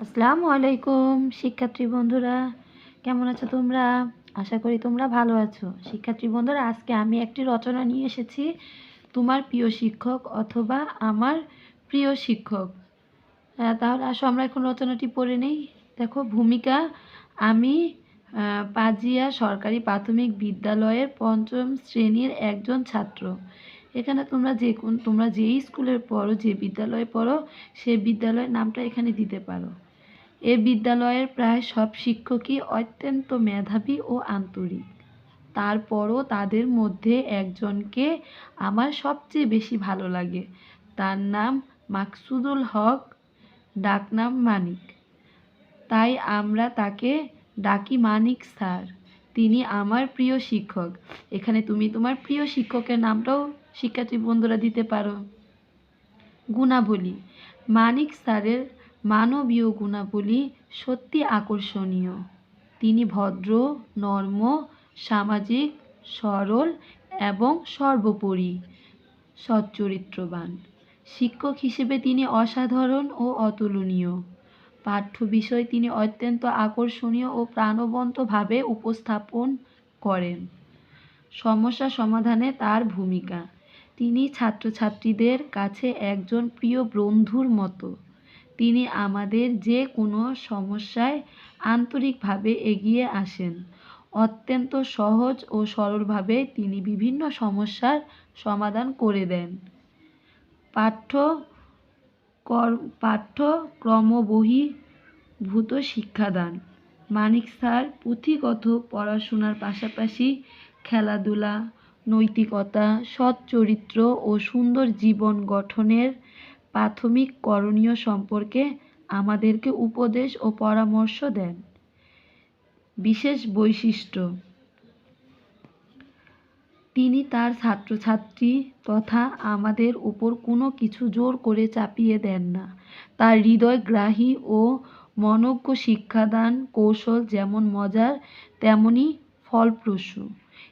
আসসালামু আলাইকুম, শিক্ষার্থী বন্ধুরা। কেমন আছো তোমরা? আশা করি তোমরা ভালো আছো। শিক্ষার্থী বন্ধুরা, আজকে আমি একটি রচনা নিয়ে এসেছি। তোমার প্রিয় শিক্ষক অথবা আমার প্রিয় শিক্ষক। তাহলে আসো, আমরা এখন রচনাটি পড়ে নেই। দেখো, ভূমিকা, আমি পাজিয়া সরকারি প্রাথমিক বিদ্যালয়ের পঞ্চম শ্রেণির একজন ছাত্র। এখানে তোমরা যে কোন তোমরা যেই স্কুলের পড়ো, যে বিদ্যালয়ে পড়ো, সে বিদ্যালয়ের নামটা এখানে দিতে পারো। এ বিদ্যালয়ের প্রায় সব শিক্ষকই অত্যন্ত মেধাবী ও আন্তরিক। তারপরও তাদের মধ্যে একজনকে আমার সবচেয়ে বেশি ভালো লাগে। তার নাম মাকসুদুল হক, ডাকনাম মানিক। তাই আমরা তাকে ডাকি মানিক স্যার। তিনি আমার প্রিয় শিক্ষক। এখানে তুমি তোমার প্রিয় শিক্ষকের নামটাও শিক্ষার্থী বন্ধুরা দিতে পারো। গুণাবলী। মানিক স্যারের মানবীয় গুণাবলী সত্যি আকর্ষণীয়। তিনি ভদ্র, নর্ম, সামাজিক, সরল এবং সর্বোপরি সচ্চরিত্রবান। শিক্ষক হিসেবে তিনি অসাধারণ ও অতুলনীয়। পাঠ্য বিষয় তিনি অত্যন্ত আকর্ষণীয় ও প্রাণবন্তভাবে উপস্থাপন করেন। সমস্যা সমাধানে তার ভূমিকা। তিনি ছাত্রছাত্রীদের কাছে একজন প্রিয় বন্ধুর মতো। তিনি আমাদের যে কোনো সমস্যায় আন্তরিকভাবে এগিয়ে আসেন। অত্যন্ত সহজ ও সরলভাবে তিনি বিভিন্ন সমস্যার সমাধান করে দেন। পাঠ্য কর পাঠ্যক্রমবহির্ভূত শিক্ষাদান। মানিক স্যার পুঁথিগত পড়াশোনার পাশাপাশি খেলাধুলা, নৈতিকতা, সৎ চরিত্র ও সুন্দর জীবন গঠনের প্রাথমিক করণীয় সম্পর্কে আমাদেরকে উপদেশ ও পরামর্শ দেন। বিশেষ বৈশিষ্ট্য। তিনি তার ছাত্রছাত্রী তথা আমাদের উপর কোনো কিছু জোর করে চাপিয়ে দেন না। তার হৃদয়গ্রাহী ও মনজ্ঞ শিক্ষাদান কৌশল যেমন মজার তেমনই ফলপ্রসূ।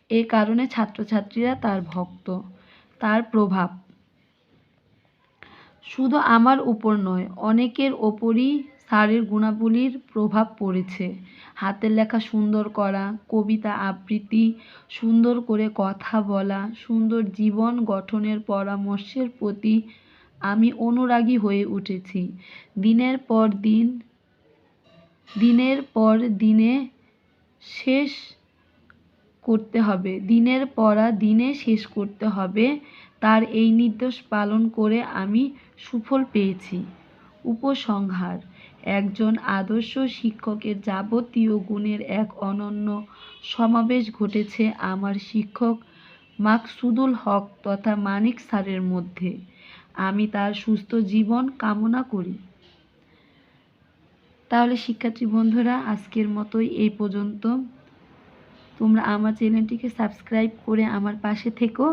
এ কারণে ছাত্রছাত্রীরা তার ভক্ত। তার প্রভাব। শুধু আমার উপর নয়, অনেকের ওপরই স্যারের গুণাবলীর প্রভাব পড়েছে। হাতের লেখা সুন্দর করা, কবিতা আবৃত্তি সুন্দর করে কথা বলা, সুন্দর জীবন গঠনের পরামর্শের প্রতি আমি অনুরাগী হয়ে উঠেছি। দিনের পর দিন, দিনের পর দিনে শেষ করতে হবে, দিনের পড়া দিনে শেষ করতে হবে তার এই নির্দেশ পালন করে আমি সুফল পেয়েছি। উপসংহার, একজন আদর্শ শিক্ষকের যাবতীয় গুণের এক অনন্য সমাবেশ ঘটেছে আমার শিক্ষক মাকসুদুল হক তথা মানিক স্যারের মধ্যে। আমি তার সুস্থ জীবন কামনা করি। তাহলে শিক্ষার্থী বন্ধুরা, আজকের মতোই এই পর্যন্ত। তোমরা আমার চ্যানেলটিকে সাবস্ক্রাইব করে আমার পাশে থেকো।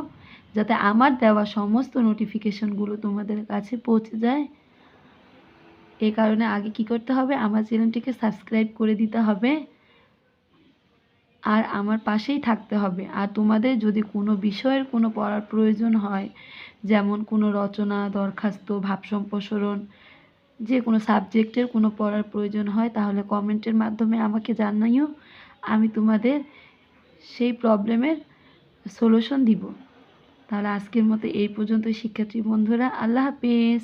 যাতে আমার দেওয়া সমস্ত নোটিফিকেশনগুলো তোমাদের কাছে পৌঁছে যায়। এ কারণে আগে কি করতে হবে? আমার চ্যানেলটিকে সাবস্ক্রাইব করে দিতে হবে। আর আমার পাশেই থাকতে হবে। আর তোমাদের যদি কোনো বিষয়ের কোনো পড়ার প্রয়োজন হয়, যেমন কোনো রচনা, দরখাস্ত, ভাব সম্প্রসারণ, যে কোনো সাবজেক্টের কোনো পড়ার প্রয়োজন হয়, তাহলে কমেন্টের মাধ্যমে আমাকে জানাইও। আমি তোমাদের সেই প্রবলেমের সলিউশন দিব। তাহলে আজকের মতো এই পর্যন্ত শিক্ষার্থী বন্ধুরা আল্লাহ হাফেজ।